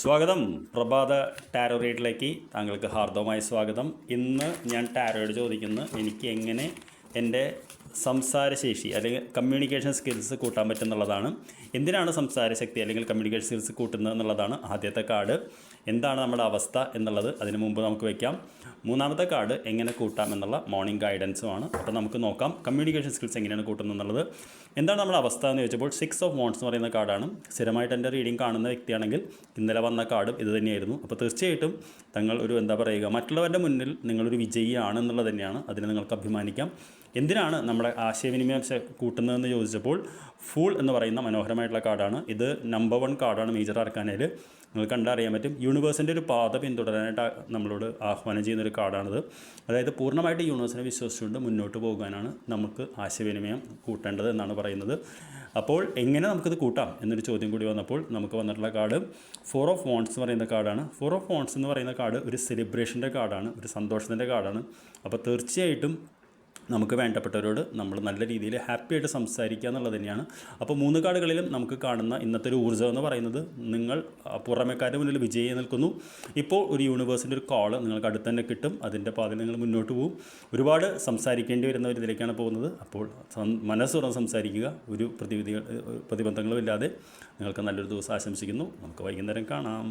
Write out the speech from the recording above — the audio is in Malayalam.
സ്വാഗതം. പ്രഭാത ടാരോ റീഡിലേക്ക് താങ്കൾക്ക് ഹാർദവമായ സ്വാഗതം. ഇന്ന് ഞാൻ ടാരോയോട് ചോദിക്കുന്നു എനിക്ക് എങ്ങനെ എന്റെ സംസാരശേഷി അല്ലെങ്കിൽ കമ്മ്യൂണിക്കേഷൻ സ്കിൽസ് കൂട്ടാൻ പറ്റുന്നുള്ളതാണ്. എന്തിനാണ് സംസാരശക്തി അല്ലെങ്കിൽ കമ്മ്യൂണിക്കേഷൻ സ്കിൽസ് കൂട്ടുന്നത് എന്നുള്ളതാണ് ആദ്യത്തെ കാർഡ് എന്താണ് നമ്മുടെ അവസ്ഥ എന്നുള്ളത് അതിന് മുമ്പ് നമുക്ക് വയ്ക്കാം മൂന്നാമത്തെ കാർഡ് എങ്ങനെ കൂട്ടാം എന്നുള്ള മോർണിംഗ് ഗൈഡൻസുമാണ് അപ്പോൾ നമുക്ക് നോക്കാം കമ്മ്യൂണിക്കേഷൻ സ്കിൽസ് എങ്ങനെയാണ് കൂട്ടുന്നത് എന്നുള്ളത്. എന്താണ് നമ്മുടെ അവസ്ഥ എന്ന് ചോദിച്ചപ്പോൾ സിക്സ് ഓഫ് മോൺസ് എന്ന് പറയുന്ന കാർഡാണ് സ്ഥിരമായിട്ട് എന്റെ റീഡിംഗ് കാണുന്ന വ്യക്തിയാണെങ്കിൽ ഇന്നലെ വന്ന കാർഡും ഇത് തന്നെയായിരുന്നു. അപ്പോൾ തീർച്ചയായിട്ടും തങ്ങൾ ഒരു എന്താ പറയുക മറ്റുള്ളവരുടെ മുന്നിൽ നിങ്ങളൊരു വിജയിയാണ് എന്നുള്ളത് തന്നെയാണ്. അതിനെ നിങ്ങൾക്ക് അഭിമാനിക്കാം. എന്തിനാണ് നമ്മുടെ ആശയവിനിമയം കൂട്ടുന്നതെന്ന് ചോദിച്ചപ്പോൾ ഫൂൾ എന്ന് പറയുന്ന മനോഹരമായിട്ടുള്ള കാർഡാണ്. ഇത് നമ്പർ വൺ കാർഡാണ് മേജർ അർക്കാനയിൽ നിങ്ങൾക്ക് കണ്ടറിയാൻ പറ്റും. യൂണിവേഴ്സിന്റെ ഒരു പാത പിന്തുടരാനായിട്ട് നമ്മളോട് ആഹ്വാനം ചെയ്യുന്ന ഒരു കാർഡാണിത്. അതായത് പൂർണമായിട്ട് യൂണിവേഴ്സിനെ വിശ്വസിച്ചുകൊണ്ട് മുന്നോട്ട് പോകാനാണ് നമുക്ക് ആശയവിനിമയം കൂട്ടേണ്ടത് എന്നാണ് പറയുന്നത്. അപ്പോൾ എങ്ങനെ നമുക്കിത് കൂട്ടാം എന്നൊരു ചോദ്യം കൂടി വന്നപ്പോൾ നമുക്ക് വന്നിട്ടുള്ള കാർഡ് ഫോർ ഓഫ് വോൺസ് എന്ന് പറയുന്ന കാർഡാണ്. ഫോർ ഓഫ് വോൺസ് എന്ന് പറയുന്ന കാർഡ് ഒരു സെലിബ്രേഷന്റെ കാർഡാണ്. ഒരു സന്തോഷത്തിന്റെ കാർഡാണ്. അപ്പോൾ തീർച്ചയായിട്ടും നമുക്ക് വേണ്ടപ്പെട്ടവരോട് നമ്മൾ നല്ല രീതിയിൽ ഹാപ്പി ആയിട്ട് സംസാരിക്കുക എന്നുള്ളത് തന്നെയാണ്. അപ്പോൾ മൂന്ന് കാർഡുകളിലും നമുക്ക് കാണുന്ന ഇന്നത്തെ ഒരു ഊർജം എന്ന് പറയുന്നത് നിങ്ങൾ പുറമേക്കാരുടെ മുന്നിൽ വിജയി നിൽക്കുന്നു. ഇപ്പോൾ ഒരു യൂണിവേഴ്സിന്റെ ഒരു കോൾ നിങ്ങൾക്ക് അടുത്ത് തന്നെ കിട്ടും. അതിന്റെ പാതി നിങ്ങൾ മുന്നോട്ട് പോകും ഒരുപാട് സംസാരിക്കേണ്ടി വരുന്ന ഒരു ഇതിലേക്കാണ് പോകുന്നത്. അപ്പോൾ മനസ്സ് മനസ്സുറന്ന് സംസാരിക്കുക. ഒരു പ്രതിവിധികൾ പ്രതിബന്ധങ്ങളും ഇല്ലാതെ നിങ്ങൾക്ക് നല്ലൊരു ദിവസം ആശംസിക്കുന്നു. നമുക്ക് വൈകുന്നേരം കാണാം.